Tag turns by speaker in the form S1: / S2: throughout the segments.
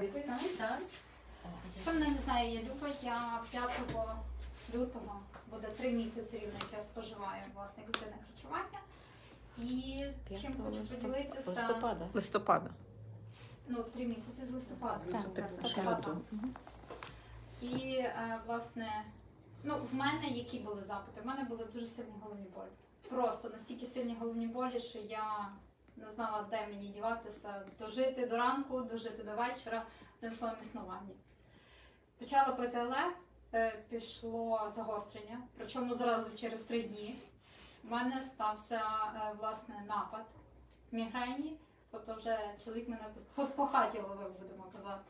S1: відстань, так?
S2: Хто мене не знає, я Люба, я 5 лютого буде три місяці рівно, як я споживаю власне глютене харчування. І чим хочу поділитися
S3: Листопада.
S4: Листопада.
S2: ну три місяці з листопада.
S3: Так, так,
S2: Так, так. І е, власне, ну в мене які були запити? У мене були дуже сильні головні болі. Просто настільки сильні головні болі, що я не знала, де мені діватися, дожити до ранку, дожити до вечора, одним словом існування. Почала пити ЛЕ, е, пішло загострення, причому зразу через три дні. У мене стався е, власне напад мігрені, тобто вже чоловік мене по хаті ловив, будемо казати.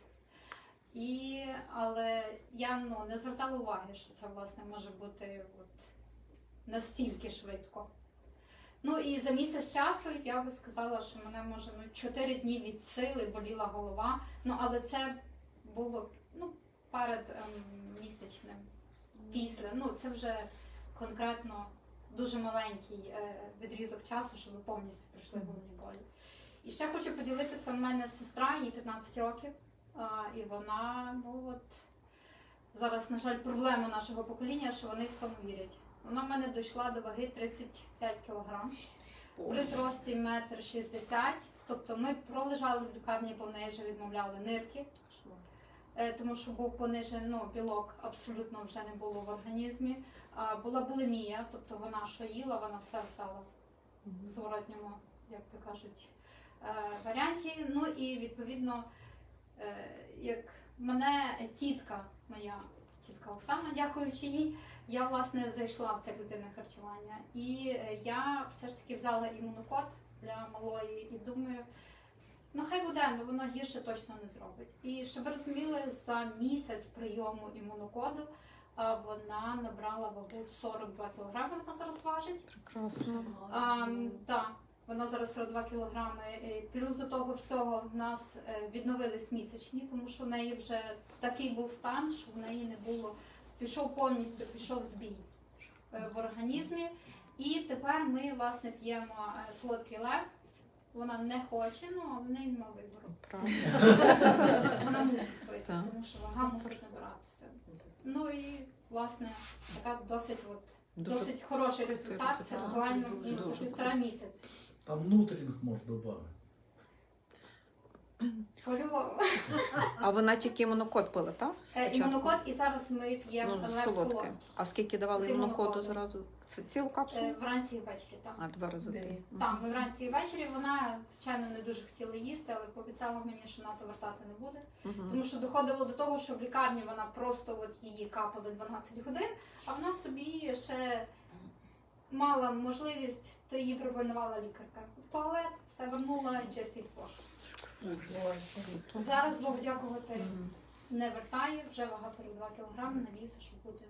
S2: І, але я ну, не звертала уваги, що це власне може бути от, настільки швидко. Ну і за місяць часу я би сказала, що мене може ну, 4 дні від сили боліла голова. Ну але це було ну, перед ем, місячним, після. Ну це вже конкретно дуже маленький е, відрізок часу, щоб повністю прийшли головні болі. І ще хочу поділитися, в мене сестра, їй 15 років. А, і вона, ну от зараз, на жаль, проблема нашого покоління, що вони в цьому вірять. Вона в мене дійшла до ваги 35 кг. При зрості метр 60. Тобто ми пролежали в лікарні, бо в неї вже відмовляли нирки, е, тому що був понижений ну, білок, абсолютно вже не було в організмі. А, була булимія, тобто вона що їла, вона все вертала в зворотньому, як то кажуть, е, варіанті. Ну і відповідно, е, як мене тітка моя, тітка Оксана, дякуючи їй, я власне зайшла в це глютинне харчування. І е, я все ж таки взяла імунокод для малої і думаю. Ну, хай буде, але воно гірше точно не зробить. І щоб ви розуміли, за місяць прийому імунокоду вона набрала вагу 42 кг, вона зараз важить.
S4: Прекрасно.
S2: А, так, вона зараз 42 кілограми. Плюс до того всього в нас е, відновились місячні, тому що в неї вже такий був стан, що в неї не було. Пішов повністю, пішов збій е, в організмі. І тепер ми власне п'ємо е, солодкий лев. Вона не хоче, ну а в неї немає вибору. Вона мусить пити, тому що вага мусить набиратися. Ну і власне така досить от досить хороший результат. Це буквально ну, за півтора місяці.
S5: Там нутрінг можна додати.
S4: А вона тільки імунокод пила, так?
S2: Е,
S4: Спочатку?
S2: Імунокод і зараз ми п'ємо
S4: Ну, солодке. А скільки давали імунокоду зразу? Це цілу
S2: Е,
S4: капсулу?
S2: Вранці і ввечері, так.
S4: А, два рази в
S1: Де?
S2: Так, вранці і ввечері вона, звичайно, не дуже хотіла їсти, але пообіцяла мені, що НАТО вертати не буде.
S4: Мгм.
S2: Тому що доходило до того, що в лікарні вона просто от її капали 12 годин, а вона собі ще мала можливість, то її пропонувала лікарка. В туалет, все вернула і чистий спорт. Зараз Богу дякувати не вертає, вже вага 42 кг, надіюся, що буде,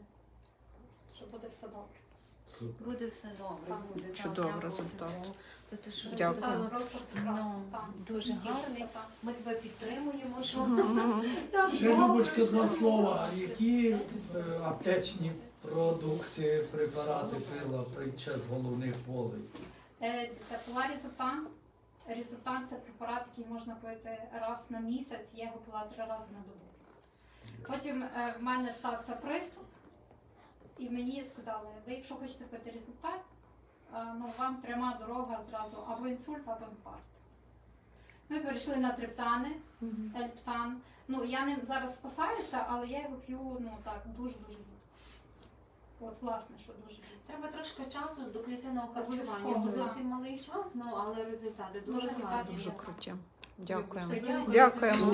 S2: що буде все добре.
S5: Супер.
S1: Буде все добре. Буде, так,
S4: Чудовий результат.
S1: Тобто, що
S4: Дякую.
S2: Результат
S1: результат
S2: просто прекрасний.
S1: Ну, дуже гарний. Ми тебе підтримуємо, що
S5: Ще Любочка, два слова. Які е, аптечні продукти, препарати пила під час головних болей?
S2: Е, Це пила різотан. Різотан це препарат, який можна пити раз на місяць. Я його пила три рази на добу. Потім е, в мене стався приступ, і мені сказали, ви якщо хочете пити різотан, е, ну вам пряма дорога зразу або інсульт, або інфаркт. Ми перейшли на триптани,
S4: Мгм.
S2: ельптан. Ну я ним зараз спасаюся, але я його п'ю ну так дуже дуже рідко. От власне, що дуже.
S1: Треба трошки часу до клітинного
S2: Обов'язково,
S1: харчування.
S2: да.
S1: Зовсім малий час, ну але результати дуже,
S2: дуже
S1: гарні.
S4: Дуже круті. Дякуємо. Дякуємо.